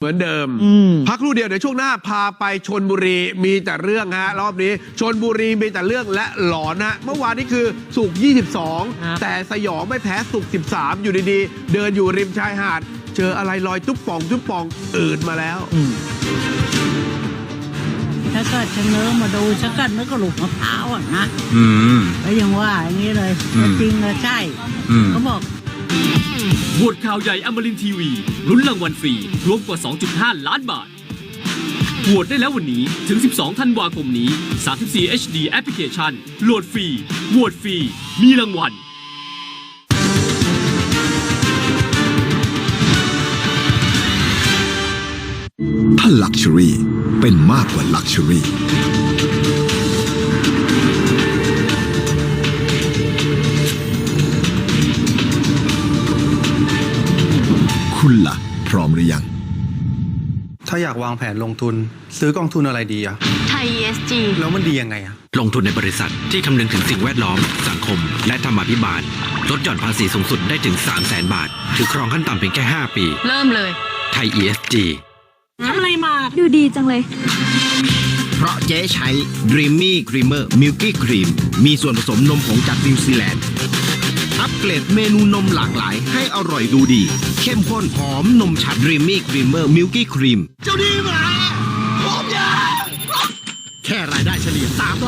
เหมือนเดิมอืมพักครู่เดียวเดี๋ยวช่วงหน้าพาไปชนบุรีมีแต่เรื่องฮะรอบนี้ชนบุรีมีแต่เรื่องและหลอนนะเมื่อวานนี้คือสุกร์ครับ22 แต่สยองไม่แพ้สุกร์13 อยู่ดีๆ เดินอยู่ริมชายหาด เจออะไรลอยตุ๊บป่องตุ๊บป่องอื่นมาแล้วถ้าเกิดชะเง้อมาดูชักกัดนึกกระหลุกมะพร้าวอะนะอืมแล้วยังว่าอย่างนี้เลยอืมจริงเลยใช่อืมเขาบอก โหวตข่าวใหญ่อมรินทีวีลุ้นรางวัลฟรี รวมกว่า 2.5 ล้านบาทโหวตได้แล้ววันนี้ถึง 12 ธันวาคมนี้ 34 HD แอปพลิเคชันโหลดฟรีโหวตฟรี มีรางวัลถ้าลักชัวรี่เป็นมากกว่าลักชัวรี่ หรือยัง ถ้าอยากวางแผนลงทุน ซื้อกองทุนอะไรดีอะไทย ESG แล้วมันดียังไงอะลงทุนในบริษัทที่คำนึงถึงสิ่งแวดล้อม สังคม และธรรมาภิบาลลดหย่อนภาษีสูงสุดได้ถึง 3 0 0แสนบาท ถือครองขั้นต่ำเพียงแค่ 5 ปี เริ่มเลย ไทย ESG ทำอะไรมา ดูดีจังเลย เพราะเจ๊ใช้ Dreamy Creamer Milky Cream มีส่วนผสมนมผงจากนิวซีแลนด์อัป เกรดเมนูนมหลากหลาย ให้อร่อยดูดี เข้มข้นหอมนมชัด Dreamy Creamer Milky Cream เจ้าดีมาผมยาแค่รายได้เฉลี่ย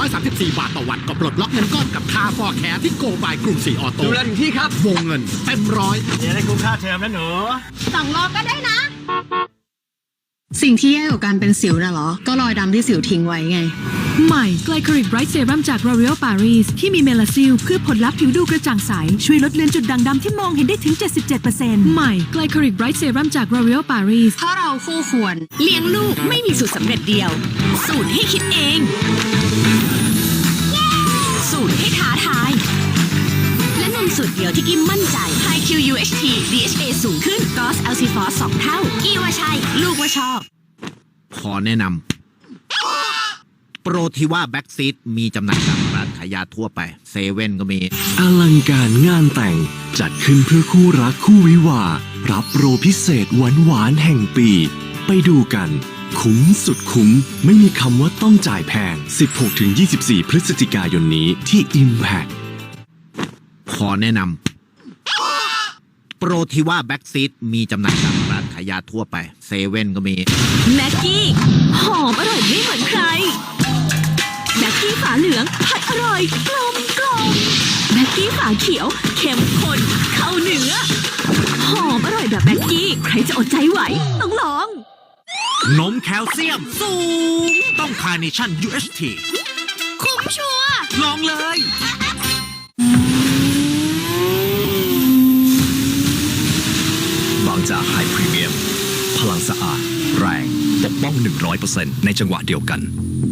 334 บาทต่อวันก็ปลดล็อกเงินก้อนกับค่าฟอร์แคร์ที่โกบายกรุงศรีออโต้ดูแลถึงที่ครับ วงเงินเต็มร้อยสองรอบก็ได้นะ สิ่งที่แย่กว่าการเป็นสิวน่ะเหรอ ก็รอยดำที่สิวทิ้งไว้ไง ใหม่ไกลคอริกไบรท์เซรั่มจาก L'Oreal Paris ที่มีเมลาซิลเพื่อผลลัพธ์ผิวดูกระจ่างใส ช่วยลดเลือนจุดด่างดำที่มองเห็นได้ถึง 77%ใหม่ไกลคอริกไบรท์เซรั่มจาก L'Oreal Paris เพราะเราคู่ควร เลี้ยงลูกไม่มีสูตรสำเร็จเดียว สูตรให้คิดเอง สูตรให้ท้าทาย และนมสูตรเดียวที่กิมมั่นใจ High Q UHT DHA สูงขึ้น g o s a l c i f o s 2เท่า กี่ว่าใช่ ลูกว่าชอบ ขอแนะนำโปรทิว่าแบ็กซีดมีจำหน่ายตามร้านขายยาทั่วไป เซเว่นก็มี อลังการงานแต่งจัดขึ้นเพื่อคู่รักคู่วิวาห์รับโปรพิเศษหวานหวานๆแห่งปี ไปดูกัน คุ้มสุดคุ้ม ไม่มีคำว่าต้องจ่ายแพง 16-24 พฤศจิกายนนี้ที่ Impact ขอแนะนำโปรทิว่าแบ็กซีดมีจำหน่ายตามร้านขายยาทั่วไป เซเว่นก็มี แม็กกี้หอมอร่อยไม่เหมือนใคร แม็กกี้ฝาเหลืองผัดอร่อยกลมกลมแม็กกี้ฝาเขียวเข้มข้นเข้าเนื้อหอมอร่อยแบบแม็กกี้ ใครจะอดใจไหว ต้องลอง นมแคลเซียมสูง ต้องคาร์เนชั่น UHT คุ้มชัวร์ลองเลย จากไฮพรีเมียม พลังสะอาด แรงปกป้อง 100%ในจังหวะเดียวกัน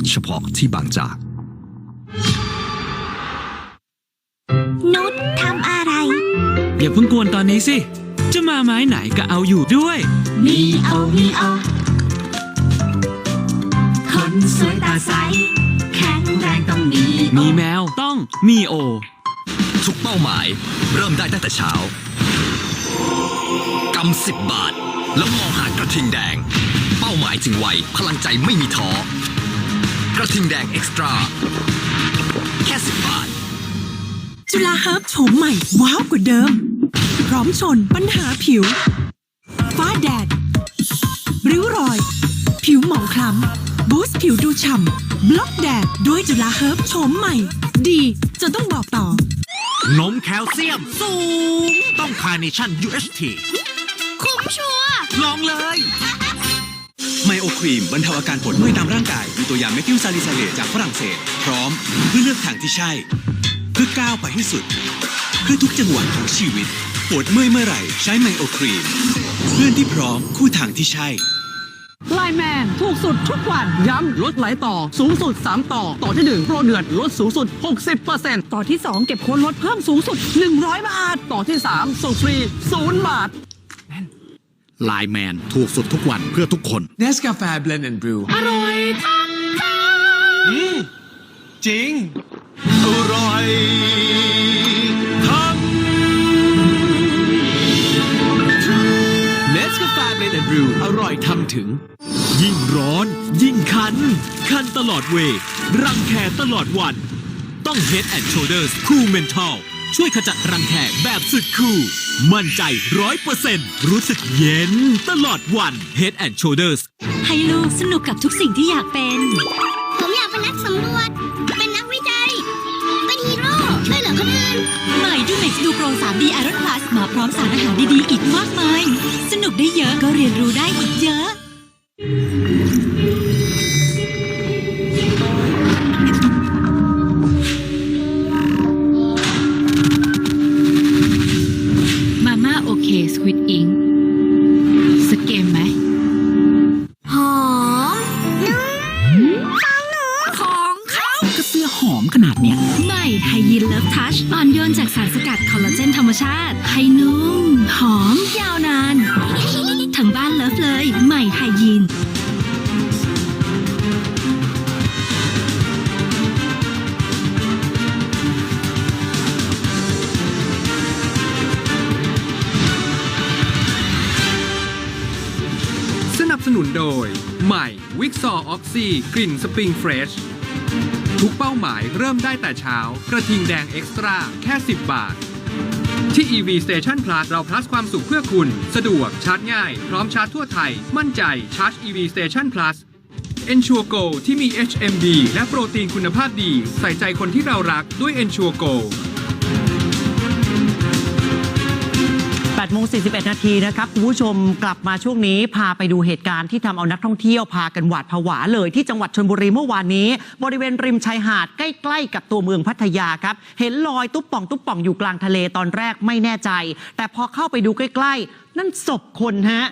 เฉพาะที่บางจาก นุชทำอะไร อย่าเพิ่งกวนตอนนี้สิ จะมาไม้ไหนก็เอาอยู่ด้วย มีเอา มีเอา คนสวยตาใส แข็งแรงต้องมีมีแมวต้องมีโอ ทุกเป้าหมาย เริ่มได้ตั้งแต่เช้า กำสิบบาท แล้วมองหากระทิงแดง เป้าหมายถึงไวพลังใจไม่มีท้อ กระทิงแดงเอ็กซ์ตร้าแค่สิบบาท จุฬาเฮิร์บโฉมใหม่ ว้าวกว่าเดิม พร้อมชนปัญหาผิว ฟ้าแดด ริ้วรอย ผิวหมองคล้ำบูสต์ผิวดูฉ่ำบล็อกแดดด้วยจุฬาเฮิร์บโฉมใหม่ ดีจนต้องบอกต่อ นมแคลเซียมสูง ต้องคาร์เนชั่น UHT คุ้มชัวร์ลองเลย ไมโอครีมบรรเทาอาการปวดเมื่อยตามร่างกาย มีตัวยาเมทิลซาลิซาเลตจากฝรั่งเศส พร้อมเพื่อเลือกทางที่ใช่ เพื่อก้าวไปให้สุด เพื่อทุกจังหวะของชีวิต ปวดเมื่อยเมื่อไหร่ ใช้ไมโอครีม เพื่อนที่พร้อมคู่ทางที่ใช่ ไลแมนถูกสุดทุกวัน ย้ำลดหลายต่อสูงสุด 3 ต่อ ต่อที่ 1 โปรเดือดลดสูงสุด 60%ต่อที่ 2 เก็บโค้ดลดเพิ่มสูงสุด 100 บาท ต่อที่ 3 ส่งฟรี 0 บาทไลแมนถูกสุดทุกวันเพื่อทุกคนเนสกาแฟเบลนด์แอนด์บรูอร่อยทั้งค่าจริง อร่อยทั้งเนสกาแฟเบล Tate and Brew อร่อยทำถึง ยิ่งร้อน ยิ่งคัน คันตลอดเวย์รังแคตลอดวัน ต้อง Head and Shoulders Cool Mental ช่วยขจัดรังแคแบบสุดคูลมั่นใจร้อยเปอร์เซ็นต์รู้สึกเย็นตลอดวัน Head and Shoulders ให้ลูกสนุกกับทุกสิ่งที่อยากเป็น ผมอยากเป็นนักสำรวจ เป็นนักวิจัย เป็นฮีโร่ช่วยเหลือคนอื่น ใหม่ดูเม็กซ์ดูโปร 3D Iron Plus มาพร้อมสารอาหารดี ๆ อีกมากมาย สนุกได้เยอะก็เรียนรู้ได้อีก สควิดอิงสเกมไหมหอมนุ่มของหนูของเขาก็เสื้อหอมขนาดเนี้ยใหม่ไฮยีนเลิฟทัชอ่อนโยนจากสารสกัดคอลลาเจนธรรมชาติให้นุ่ม หอม ยาวนาน ทั้งบ้านเลิฟเลย ใหม่ไฮยี นุนโดย ใหม่วิกซอออกซีกลิ่นสปริงเฟรช ทุกเป้าหมายเริ่มได้แต่เช้า กระทิงแดงเอ็กซ์ตร้าแค่ 10 บาท ที่ EV Station Plus เรา plus ความสุขเพื่อคุณ สะดวกชาร์จง่าย พร้อมชาร์จทั่วไทย มั่นใจชาร์จ EV Station Plus Ensure Go ที่มี HMB และโปรตีนคุณภาพดี ใส่ใจคนที่เรารักด้วย Ensure Go 8โมง41 นาทีนะครับคุณผู้ชมกลับมาช่วงนี้ พาไปดูเหตุการณ์ที่ทำเอานักท่องเที่ยวพากันหวาดผวาเลยที่จังหวัดชนบุรีเมื่อวานนี้ บริเวณริมชายหาดใกล้ๆกับตัวเมืองพัทยาครับ เห็นลอยตุ๊บป่องตุ๊บป่องอยู่กลางทะเลตอนแรกไม่แน่ใจ แต่พอเข้าไปดูใกล้ๆ นั่นศพคนฮะ